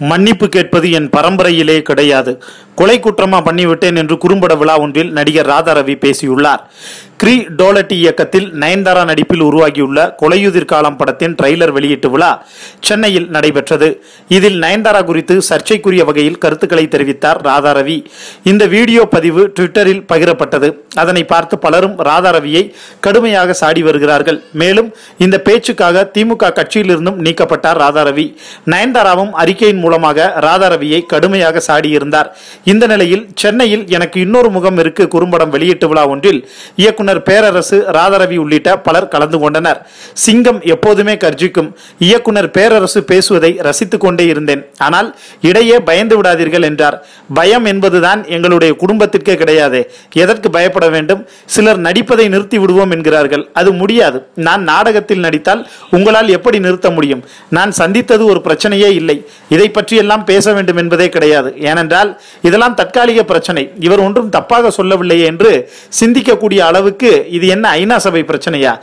மன்னிப்பு கேட்பது என் பரம்பரையிலே கிடையாது. கொலை குற்றமா பண்ணிவிட்டேன் என்று குறும்பட விழா ஒன்றில் நடிகர் ராதாரவி பேசியுள்ளார். கிரி டோலட்டி இயக்கத்தில் நயன்தாரா நடிப்பில் உருவாகியுள்ள கொலையுதிர் காலம் படத்தின் ட்ரெய்லர் வெளியீட்டு விழா சென்னையில் நடைபெற்றது. இதில் நயன்தாரா குறித்து சர்ச்சைக்குரிய வகையில் கருத்துக்களை தெரிவித்தார் ராதாரவி இந்த வீடியோ பதிவு ட்விட்டரில் பகிரப்பட்டது. அதனை பார்த்து பலரும் ராதாரவியை கடுமையாக சாடி வருகிறார்கள். மேலும் இந்த பேச்சுக்காக திமுக கட்சியிலிருந்தும் நீக்கப்பட்டார் ராதாரவி நயன்தாராவும் அறிக்கையின் மூலமாக ராதாரவியை கடுமையாக சாடியிருந்தார். இந்த நிலையில் சென்னையில் எனக்கு இன்னொரு முகம் இருக்கு குறும்படம் வெளியீட்டு விழா ஒன்றில். இயக்குனர் பேரரசு ராதாரவி உள்ளிட்ட பலர் கலந்து கொண்டனர். சிங்கம் எப்போதுமே கர்ஜிக்கும். இயக்குனர் பேரரசு பேசுவதை ரசித்துக் கொண்டே இருந்தேன். ஆனால் இடையே பயந்து விடாதீர்கள் என்றார். பயம் என்பதுதான் எங்களுடைய குடும்பத்திற்கே கிடையாது. எதற்கு பயப்பட வேண்டும்? சிலர் நடிப்பதை நிறுத்தி விடுவோம் என்கிறார்கள். அது முடியாது. நான் நாடகத்தில் நடித்தால் உங்களால் எப்படி நிறுத்த முடியும்? நான் சந்தித்தது ஒரு பிரச்சனையே இல்லை. இதை பற்றியெல்லாம் பேச வேண்டும் என்பதே கிடையாது. ஏனென்றால் இதெல்லாம் தற்காலிக பிரச்சனை. இவர் ஒன்றும் தப்பாக சொல்லவில்லையே என்று சிந்திக்கக்கூடிய அளவுக்கு இது என்ன ஐநா சபை பிரச்சனையா?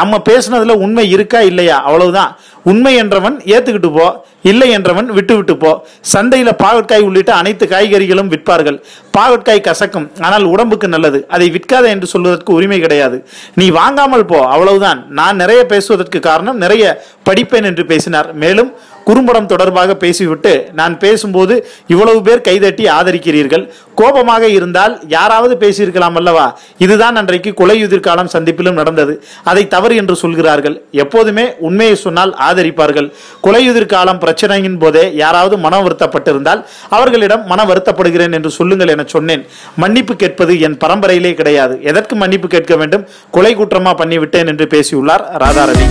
நம்ம பேசுனதுல உண்மை இருக்கா இல்லையா? அவ்வளவுதான். உண்மை என்றவன் ஏத்துக்கிட்டு போ இல்லை என்றவன் விட்டு விட்டு போ. சந்தையில பாகற்காய் உள்ளிட்ட அனைத்து காய்கறிகளும் விற்பார்கள். பாகற்காய் கசக்கும். ஆனால் உடம்புக்கு நல்லது. அதை விற்காத என்று சொல்வதற்கு உரிமை கிடையாது. நீ வாங்காமல் போ. அவ்வளவுதான். நான் நிறைய பேசுவதற்கு காரணம் நிறைய படிப்பேன் என்று பேசினார். மேலும் குறும்படம் தொடர்பாக பேசிவிட்டு நான் பேசும்போது இவ்வளவு பேர் கைதட்டி ஆதரிக்கிறீர்கள். கோபமாக இருந்தால் யாராவது பேசியிருக்கலாம் அல்லவா? இதுதான் அன்றைக்கு கொலையுதிர்காலம் சந்திப்பிலும் நடந்தது. அதை தவறு என்று சொல்கிறார்கள். எப்போதுமே உண்மையை சொன்னால் ஆதரிப்பார்கள். கொலையுதிர்காலம் பிரச்சனையின் போதே யாராவது மனம் வருத்தப்பட்டிருந்தால் அவர்களிடம் மனம் வருத்தப்படுகிறேன் என்று சொல்லுங்கள் என சொன்னேன். மன்னிப்பு கேட்பது என் பரம்பரையிலே கிடையாது. எதற்கு மன்னிப்பு கேட்க வேண்டும்? கொலை குற்றமா பண்ணிவிட்டேன் என்று பேசியுள்ளார் ராதாரவி.